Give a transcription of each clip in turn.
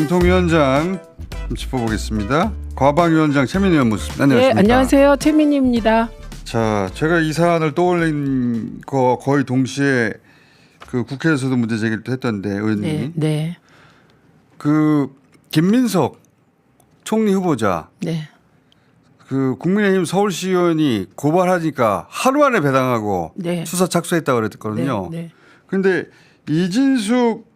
방통위원장 좀 짚어보겠습니다. 과방위원장 최민희 의원 모습. 네, 안녕하십니까? 안녕하세요. 최민희입니다. 자, 제가 이 사안을 떠올린 거 거의 동시에 그 국회에서도 문제 제기를 또 했던데 의원님 네, 네, 그 김민석 총리 후보자 네, 그 국민의힘 서울시의원이 고발하니까 하루 안에 배당하고 네. 수사 착수했다 고 네, 그랬거든요. 네. 이진숙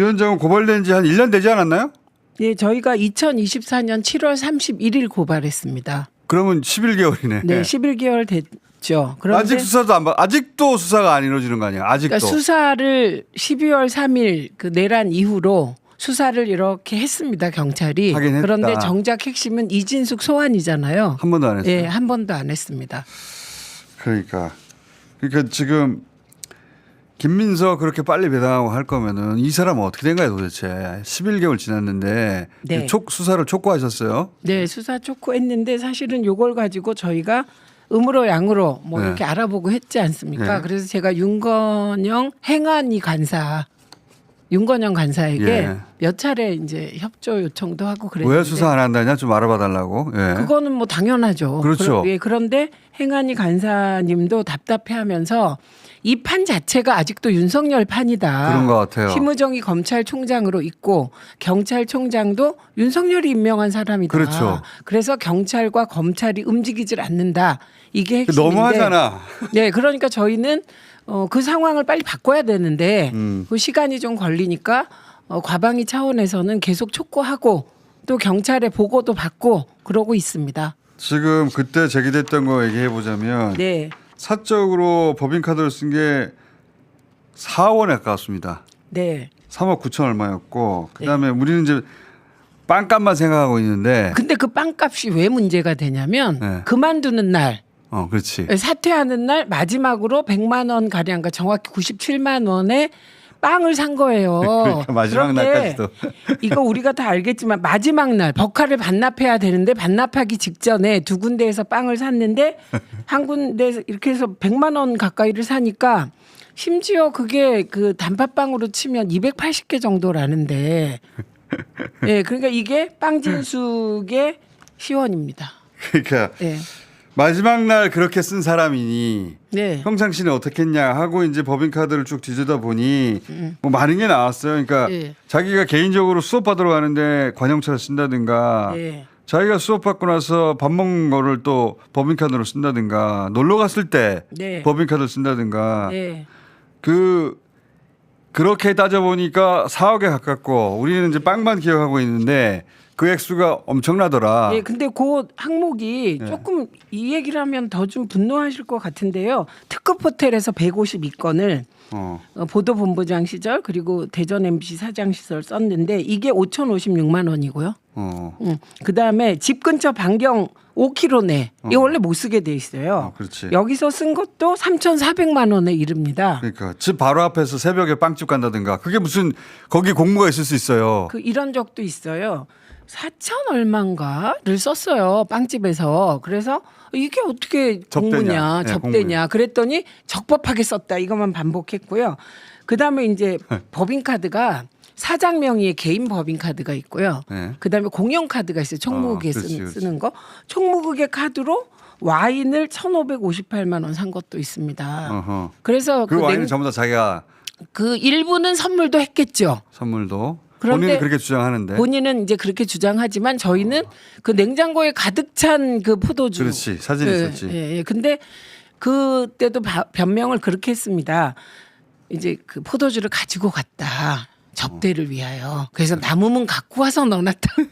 위원장은 고발된 지 한 1년 되지 않았나요? 네, 저희가 2024년 7월 31일 고발했습니다. 그러면 11개월이네. 네, 11개월 됐죠. 그런데 아직 수사도 안 받, 아직도 수사가 안 이루어지는 거 아니야? 아직도. 그러니까 수사를 12월 3일 그 내란 이후로 수사를 이렇게 했습니다. 경찰이. 하긴 했다. 그런데 정작 핵심은 이진숙 소환이잖아요. 한 번도 안 했어요. 예, 한 번도 안 했습니다. 그러니까 그러니까 지금 김민서 그렇게 빨리 배당하고 할 거면은 이 사람은 어떻게 된 거야 도대체 11개월 지났는데 네. 촉 수사를 촉구하셨어요. 네, 수사 촉구했는데 사실은 요걸 가지고 저희가 음으로 양으로 뭐 네. 이렇게 알아보고 했지 않습니까? 네. 그래서 제가 윤건영 행안위 간사 윤건영 간사에게 예. 몇 차례 이제 협조 요청도 하고 그랬는데 왜 수사 안 한다냐 좀 알아봐 달라고. 예. 그거는 뭐 당연하죠. 그렇죠. 예, 그런데 행안위 간사님도 답답해하면서 이 판 자체가 아직도 윤석열 판이다. 그런 것 같아요. 심우정이 검찰총장으로 있고 경찰총장도 윤석열이 임명한 사람이다. 그렇죠. 그래서 경찰과 검찰이 움직이질 않는다. 이게 핵심인데. 너무하잖아. 네, 그러니까 저희는 어, 그 상황을 빨리 바꿔야 되는데 음. 그 시간이 좀 걸리니까 어, 과방위 차원에서는 계속 촉구하고 또 경찰에 보고도 받고 그러고 있습니다. 지금 그때 제기됐던 거 얘기해 보자면 네, 사적으로 법인카드를 쓴 게 4원에 가깝습니다. 네. 3억 9천 얼마였고 그다음에 우리는 이제 빵값만 생각하고 있는데 근데 그 빵값이 왜 문제가 되냐면 네. 그만두는 날 어 그렇지. 사퇴하는 날 마지막으로 100만 원 가량, 그 정확히 97만 원에 빵을 산 거예요. 그러니까 마지막 날까지도. 이거 우리가 다 알겠지만 마지막 날 법카를 반납해야 되는데 반납하기 직전에 두 군데에서 빵을 샀는데 한 군데에서 이렇게 해서 100만 원 가까이를 사니까 심지어 그게 그 단팥빵으로 치면 280개 정도라는데 예, 그러니까 이게 빵진숙의 시원입니다. 그러니까 예. 마지막 날 그렇게 쓴 사람이니 네. 평상시는 어떻게 했냐 하고 이제 법인카드를 쭉 뒤지다 보니 뭐 많은 게 나왔어요. 그러니까 예. 자기가 개인적으로 수업 받으러 가는데 관용차를 쓴다든가 예. 자기가 수업 받고 나서 밥 먹는 거를 또 법인카드로 쓴다든가 놀러 갔을 때 네. 법인카드를 쓴다든가 네. 그 그렇게 따져 보니까 4억에 가깝고 우리는 이제 빵만 기억하고 있는데 그 액수가 엄청나더라. 예, 근데 그 항목이 네. 조금 이 얘기를 하면 더 좀 분노하실 것 같은데요. 특급 호텔에서 152건을 어. 어, 보도본부장 시절 그리고 대전 MBC 사장 시절 썼는데 이게 5,056만 원이고요. 어. 음, 그 다음에 집 근처 반경 5km 내 이거 원래 못 쓰게 돼 있어요. 어, 그렇지. 여기서 쓴 것도 3,400만 원에 이릅니다. 그러니까 집 바로 앞에서 새벽에 빵집 간다든가 그게 무슨 거기 공무가 있을 수 있어요. 그 이런 적도 있어요. 4천 얼마인가를 썼어요 빵집에서 그래서 이게 어떻게 접대냐. 공무냐 네, 접대냐 그랬더니 적법하게 썼다 이것만 반복했고요. 그 다음에 이제 법인카드가 사장 명의의 개인 법인 카드가 있고요. 네. 그 다음에 공용 카드가 있어요. 총무국에 아, 그렇지, 쓰는. 쓰는 거. 총무국의 카드로 와인을 1,558만 원 산 것도 있습니다. 어허. 그래서 그 그, 와인을 냉, 전부 다 자기가 그 일부는 선물도 했겠죠. 선물도 본인은 그렇게 주장하는데. 본인은 이제 그렇게 주장하지만 저희는 그 냉장고에 가득 찬 그 포도주. 그렇지 사진 예, 있었지. 예, 예. 근데 그때도 바- 변명을 그렇게 했습니다. 이제 그 포도주를 가지고 갔다. 접대를 위하여. 그래서 남으면 갖고 와서 넣어놨다.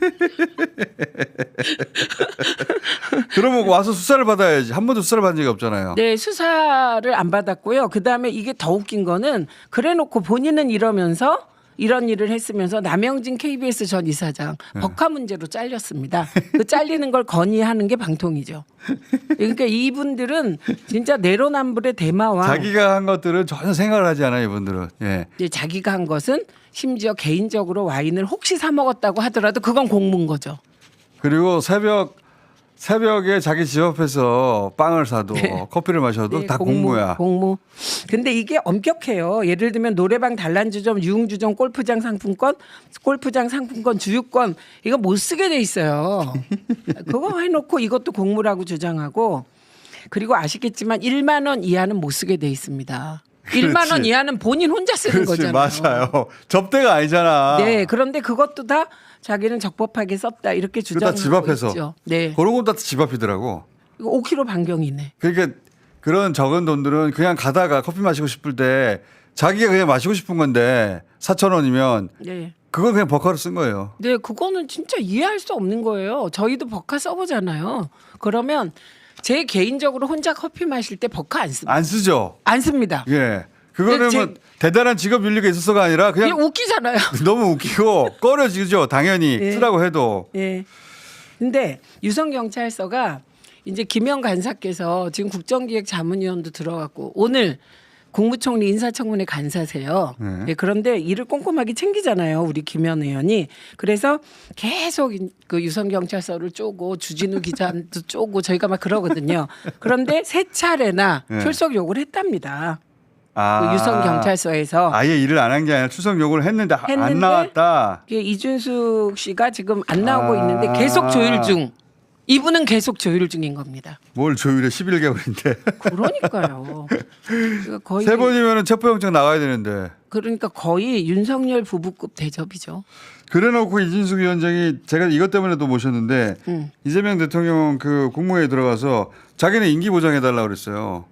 그러면 와서 수사를 받아야지. 한 번도 수사를 받은 적이 없잖아요. 네, 수사를 안 받았고요. 그 다음에 이게 더 웃긴 거는 그래놓고 본인은 이러면서 이런 일을 했으면서 남영진 KBS 전 이사장 네. 법화 문제로 잘렸습니다. 그 잘리는 걸 건의하는 게 방통이죠. 그러니까 이분들은 진짜 내로남불의 대마왕. 자기가 한 것들은 전혀 생각을 하지 않아요 이분들은. 예. 이제 자기가 한 것은 심지어 개인적으로 와인을 혹시 사 먹었다고 하더라도 그건 공문 거죠. 그리고 새벽 새벽에 자기 집 앞에서 빵을 사도 커피를 마셔도 네, 다 공무, 공무야. 공무. 근데 이게 엄격해요. 예를 들면 노래방 단란주점, 유흥주점, 골프장 상품권, 골프장 상품권, 주유권 이거 못 쓰게 돼 있어요. 그거 해놓고 이것도 공무라고 주장하고 그리고 아시겠지만 1만 원 이하는 못 쓰게 돼 있습니다. 1만 원 그렇지. 이하는 본인 혼자 쓰는 그렇지, 거잖아요. 맞아요. 접대가 아니잖아. 네, 그런데 그것도 다 자기는 적법하게 썼다 이렇게 주장하고 집 앞에서. 있죠. 네, 그런 건 다 집 앞이더라고. 이거 5km 반경이네. 그러니까 그런 적은 돈들은 그냥 가다가 커피 마시고 싶을 때 자기가 그냥 마시고 싶은 건데 4천 원이면 네. 그걸 그냥 버카로 쓴 거예요. 네, 그거는 진짜 이해할 수 없는 거예요. 저희도 버카 써보잖아요. 그러면 제 개인적으로 혼자 커피 마실 때 버카 안 씁니다. 안 쓰죠. 안 씁니다. 예. 그거는 뭐 대단한 직업 윤리가 있어서가 아니라 그냥 그냥 웃기잖아요. 너무 웃기고 꺼려지죠. 당연히 예. 쓰라고 해도. 예. 근데 유성 경찰서가 이제 김영 간사께서 지금 국정기획 자문위원도 들어갔고 오늘 국무총리 인사청문회 간사세요. 네. 예, 그런데 일을 꼼꼼하게 챙기잖아요, 우리 김현 의원이. 그래서 계속 이- 그 유성 경찰서를 쪼고 주진우 기자도 쪼고 저희가 막 그러거든요. 그런데 세 차례나 네. 출석 요구를 했답니다. 아. 그 유성 경찰서에서 아예 일을 안 한 게 아니라 출석 요구를 했는데, 안 했는데 나왔다. 이게 이준숙 씨가 지금 안 나오고 아. 있는데 계속 조율 중. 이분은 계속 조율 중인 겁니다. 뭘 조율해 11개월인데. 그러니까요. 그러니까 거의 세 번이면 체포영장 나가야 되는데. 그러니까 거의 윤석열 부부급 대접이죠. 그래놓고 이진숙 위원장이 제가 이것 때문에도 모셨는데 음. 이재명 대통령 그 국무회에 들어가서 자기는 임기 보장해달라고 그랬어요.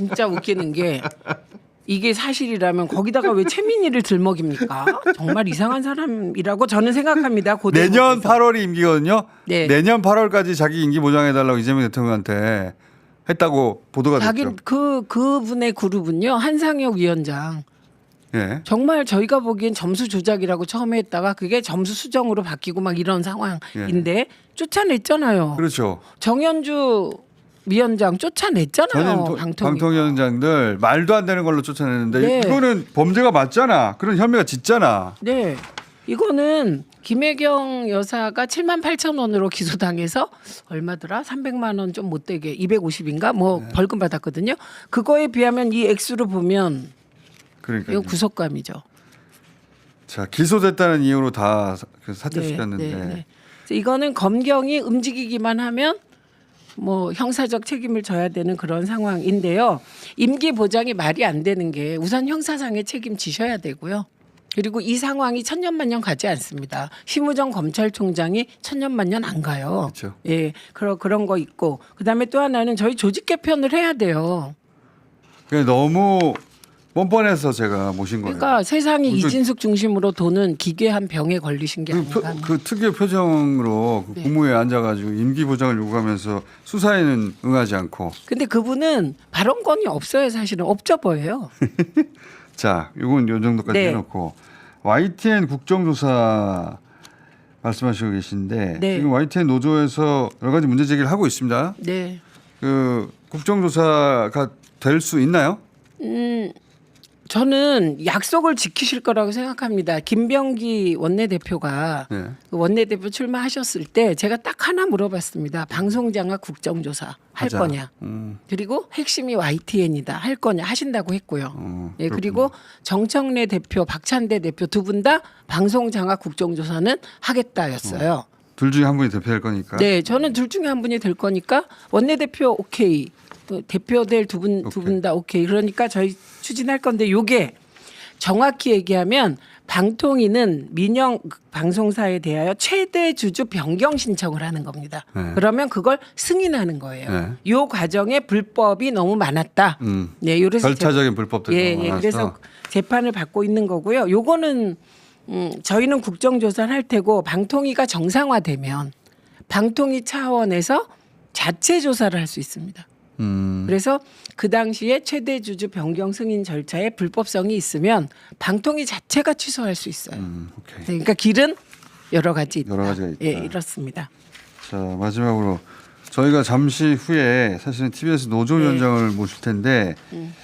진짜 웃기는 게 이게 사실이라면 거기다가 왜 최민희를 들먹입니까? 정말 이상한 사람이라고 저는 생각합니다. 그 내년 대목에서. 8월이 임기거든요. 네. 내년 8월까지 자기 임기 보장해달라고 이재명 대통령한테 했다고 보도가 자기 됐죠. 그 그분의 그룹은요 한상혁 위원장 예. 정말 저희가 보기엔 점수 조작이라고 처음에 했다가 그게 점수 수정으로 바뀌고 막 이런 상황인데 쫓아냈잖아요. 그렇죠. 정현주 위원장 쫓아냈잖아요. 도- 방통위. 방통위원장들 말도 안 되는 걸로 쫓아내는데 네. 이거는 범죄가 맞잖아. 그런 혐의가 짙잖아. 네. 이거는 김혜경 여사가 7만 8천 원으로 기소당해서 얼마더라? 300만 원 좀 못 되게 250인가 뭐 네. 벌금 받았거든요. 그거에 비하면 이 액수로 보면 그러니까 이거 구속감이죠. 자 기소됐다는 이유로 다그 네, 사퇴시켰는데 네, 네. 그래서 이거는 검경이 움직이기만 하면 뭐 형사적 책임을 져야 되는 그런 상황인데요. 임기 보장이 말이 안 되는 게 우선 형사상의 책임 지셔야 되고요. 그리고 이 상황이 천년만년 가지 않습니다. 심우정 검찰총장이 천년만년 안 가요. 그렇죠. 예, 그런 그런 거 있고 그다음에 또 하나는 저희 조직 개편을 해야 돼요. 너무 뻔뻔해서 제가 모신 거예요. 그러니까 세상이 무슨- 이진숙 중심으로 도는 기괴한 병에 걸리신 게 그, 아닌가. 표- 그 특유의 표정으로 그 네. 국무회에 앉아가지고 임기 보장을 요구하면서 수사에는 응하지 않고 근데 그분은 발언권이 없어요, 사실은 업적어예요. 자, 이건 요 정도까지 네. 해놓고 YTN 국정조사 말씀하시고 계신데 네. 지금 YTN 노조에서 여러 가지 문제 제기를 하고 있습니다. 네. 그 국정조사가 될 수 있나요? 음, 저는 약속을 지키실 거라고 생각합니다. 김병기 원내대표가 네. 그 원내대표 출마하셨을 때 제가 딱 하나 물어봤습니다. 방송장악 국정조사 할 하자. 거냐? 음, 그리고 핵심이 YTN이다. 할 거냐? 하신다고 했고요. 어, 예. 그리고 정청래 대표, 박찬대 대표 두 분 다 방송장악 국정조사는 하겠다였어요. 둘 중에 한 분이 대표할 거니까. 네, 저는 둘 중에 한 분이 될 거니까 원내대표 오케이, 또 대표될 두 분 두 분 다 오케이. 그러니까 저희 추진할 건데 요게 정확히 얘기하면 방통위는 민영 방송사에 대하여 최대 주주 변경 신청을 하는 겁니다. 네. 그러면 그걸 승인하는 거예요. 네. 요 과정에 불법이 너무 많았다. 음, 네, 요래서 절차적인 불법들이 예, 너무 예. 많아서. 그래서 재판을 받고 있는 거고요. 요거는 음, 저희는 국정조사를 할 테고 방통위가 정상화되면 방통위 차원에서 자체 조사를 할 수 있습니다. 음, 그래서 그 당시에 최대 주주 변경 승인 절차에 불법성이 있으면 방통위 자체가 취소할 수 있어요. 음, 오케이. 그러니까 길은 여러 가지 있다. 여러 가지가 있다. 예, 이렇습니다. 자 마지막으로 저희가 잠시 후에 사실은 TBS 노조위원장을 네. 모실 텐데 음.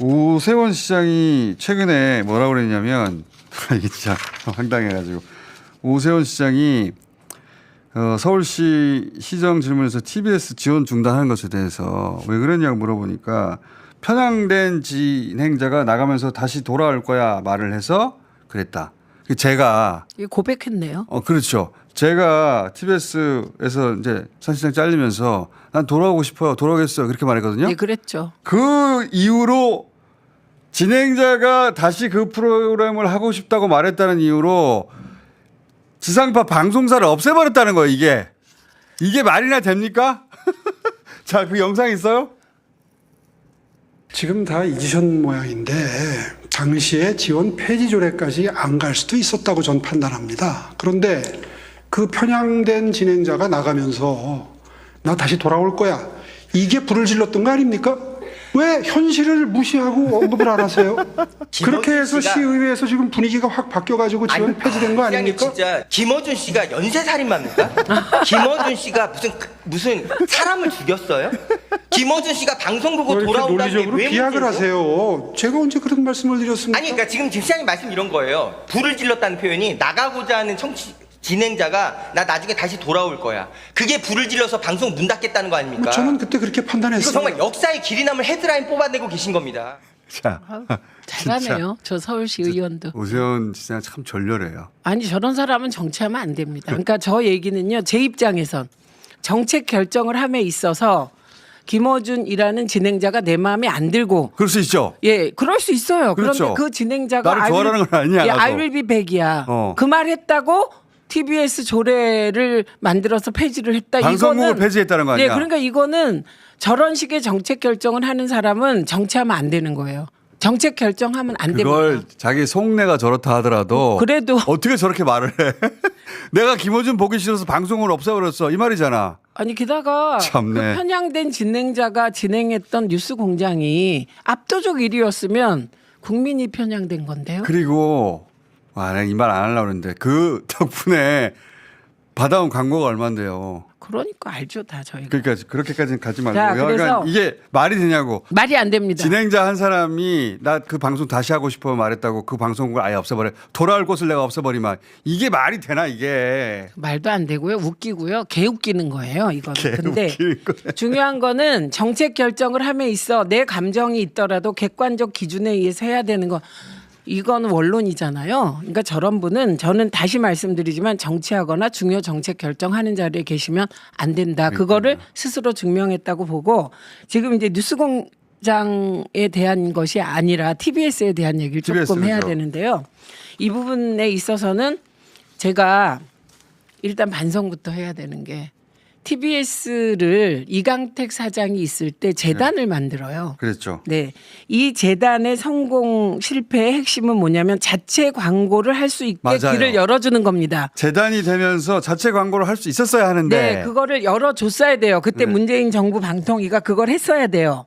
오세원 시장이 최근에 뭐라고 그랬냐면 이게 진짜 황당해가지고 오세원 시장이 어, 서울시 시정 질문에서 TBS 지원 중단하는 것에 대해서 왜 그랬냐고 물어보니까 편향된 진행자가 나가면서 다시 돌아올 거야 말을 해서 그랬다. 그 제가 고백했네요. 어 그렇죠. 제가 TBS에서 이제 사실상 잘리면서 난 돌아오고 싶어요. 돌아오겠어요. 그렇게 말했거든요. 예, 그랬죠. 그 이후로 진행자가 다시 그 프로그램을 하고 싶다고 말했다는 이유로 지상파 방송사를 없애버렸다는 거예요, 이게. 이게 말이나 됩니까? 자, 그 영상 있어요? 지금 다 잊으신 모양인데 당시에 지원 폐지 조례까지 안 갈 수도 있었다고 전 판단합니다. 그런데 그 편향된 진행자가 나가면서 나 다시 돌아올 거야. 이게 불을 질렀던 거 아닙니까? 왜 현실을 무시하고 언급을 안 하세요? 그렇게 해서 씨가- 시의회에서 지금 분위기가 확 바뀌어가지고 아니, 폐지된 거 아, 시장님 아닙니까? 진짜 김어준 씨가 연쇄살인마입니까? 김어준 씨가 무슨 그- 무슨 사람을 죽였어요? 김어준 씨가 방송 보고 왜 이렇게 돌아온다는 논리적으로 게왜 비약을 하세요? 제가 언제 그런 말씀을 드렸습니까? 아니 그러니까 지금 김 시장님 말씀 이런 거예요. 불을 질렀다는 표현이 나가고자 하는 청취 진행자가 나 나중에 다시 돌아올 거야. 그게 불을 질러서 방송 문 닫겠다는 거 아닙니까? 뭐 저는 그때 그렇게 판단했어요. 정말 역사의 길이 남을 헤드라인 뽑아내고 계신 겁니다. 자. 잘하네요. 저 서울시 의원도. 오세훈 지사 참 절렬해요. 아니 저런 사람은 정치하면 안 됩니다. 그러니까 저 얘기는요. 제 입장에선 정책 결정을 함에 있어서 김어준이라는 진행자가 내 마음에 안 들고 그럴 수 있죠. 예, 그럴 수 있어요. 그렇죠. 그런데 그 진행자가 나를 좋아하는 건 아니야, 예, 나도. I will be back이야. 어. 그 말 했다고 TBS 조례를 만들어서 폐지를 했다. 방송국을 이거는- 폐지했다는 거 아니야? 네, 그러니까 이거는 저런 식의 정책 결정을 하는 사람은 정치하면 안 되는 거예요. 정책 결정하면 안 그걸 됩니다. 자기 속내가 저렇다 하더라도 그래도 어떻게 저렇게 말을 해? 내가 김호준 보기 싫어서 방송을 없애버렸어 이 말이잖아. 아니 게다가 참네. 그 편향된 진행자가 진행했던 뉴스 공장이 압도적 1위였으면 국민이 편향된 건데요. 그리고 와, 내가 이말 안 하려고 했는데 그 덕분에 받아온 광고가 얼마인데요. 그러니까 알죠 다 저희가. 그러니까 그렇게까지는 가지 말고. 자, 그래서- 그러니까 이게 말이 되냐고. 말이 안 됩니다. 진행자 한 사람이 나 그 방송 다시 하고 싶어 말했다고 그 방송국을 아예 없애버려. 돌아올 곳을 내가 없애버리면 이게 말이 되나 이게. 말도 안 되고요. 웃기고요. 개 웃기는 거예요. 이거는. 개 근데 거예요. 중요한 거는 정책 결정을 함에 있어 내 감정이 있더라도 객관적 기준에 의해서 해야 되는 거. 이건 원론이잖아요. 그러니까 저런 분은 저는 다시 말씀드리지만 정치하거나 중요 정책 결정하는 자리에 계시면 안 된다. 그거를 스스로 증명했다고 보고 지금 이제 뉴스공장에 대한 것이 아니라 TBS에 대한 얘기를 조금 TBS 해야 그죠. 되는데요. 이 부분에 있어서는 제가 일단 반성부터 해야 되는 게 TBS를 이강택 사장이 있을 때 재단을 만들어요. 그랬죠. 네. 이 재단의 성공 실패의 핵심은 뭐냐면 자체 광고를 할 수 있게 맞아요. 길을 열어주는 겁니다. 재단이 되면서 자체 광고를 할 수 있었어야 하는데 네, 그거를 열어줬어야 돼요. 그때 네. 문재인 정부 방통위가 그걸 했어야 돼요.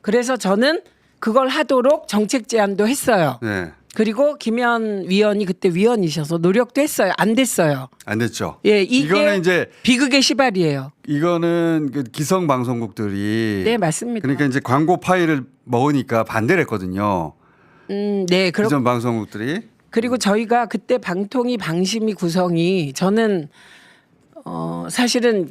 그래서 저는 그걸 하도록 정책 제안도 했어요. 네, 그리고 김현 위원이 그때 위원이셔서 노력도 했어요. 안 됐어요. 안 됐죠. 예, 이게 이거는 이제 비극의 시발이에요. 이거는 그 기성 방송국들이 네, 맞습니다. 그러니까 이제 광고 파일을 먹으니까 반대를 했거든요. 음, 네, 그렇 기성 방송국들이 그리고 저희가 그때 방통위 방심위 구성이 저는 어 사실은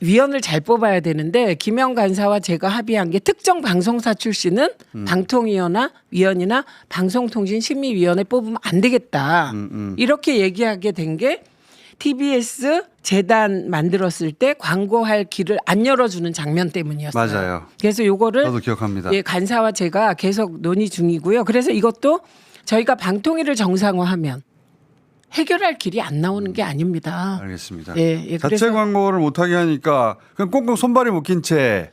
위원을 잘 뽑아야 되는데 김영 간사와 제가 합의한 게 특정 방송사 출신은 음. 방통위원이나 위원이나 방송통신심의위원회 뽑으면 안 되겠다. 음, 이렇게 얘기하게 된 게 TBS 재단 만들었을 때 광고할 길을 안 열어주는 장면 때문이었어요. 맞아요. 그래서 요거를 저도 기억합니다. 예, 간사와 제가 계속 논의 중이고요. 그래서 이것도 저희가 방통위를 정상화하면 해결할 길이 안 나오는 게 아닙니다. 알겠습니다. 예, 예, 자체 그래서- 광고를 못하게 하니까 그냥 꽁꽁 손발이 묶인 채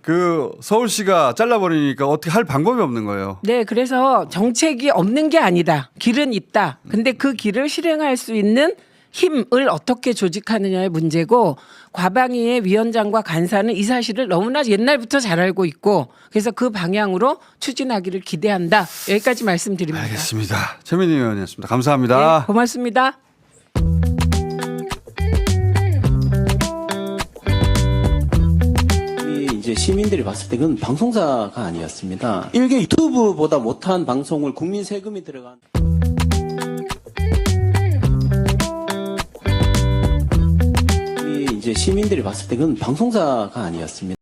그 서울시가 잘라버리니까 어떻게 할 방법이 없는 거예요. 네, 그래서 정책이 없는 게 아니다. 길은 있다. 근데 그 길을 실행할 수 있는 힘을 어떻게 조직하느냐의 문제고 과방위의 위원장과 간사는 이 사실을 너무나 옛날부터 잘 알고 있고 그래서 그 방향으로 추진하기를 기대한다. 여기까지 말씀드립니다. 알겠습니다. 최민희 의원이었습니다. 감사합니다. 네, 고맙습니다. 이 이제 시민들이 봤을 때 그건 방송사가 아니었습니다. 일개 유튜브보다 못한 방송을 국민 세금이 들어간 이제 시민들이 봤을 때 그건 방송사가 아니었습니다.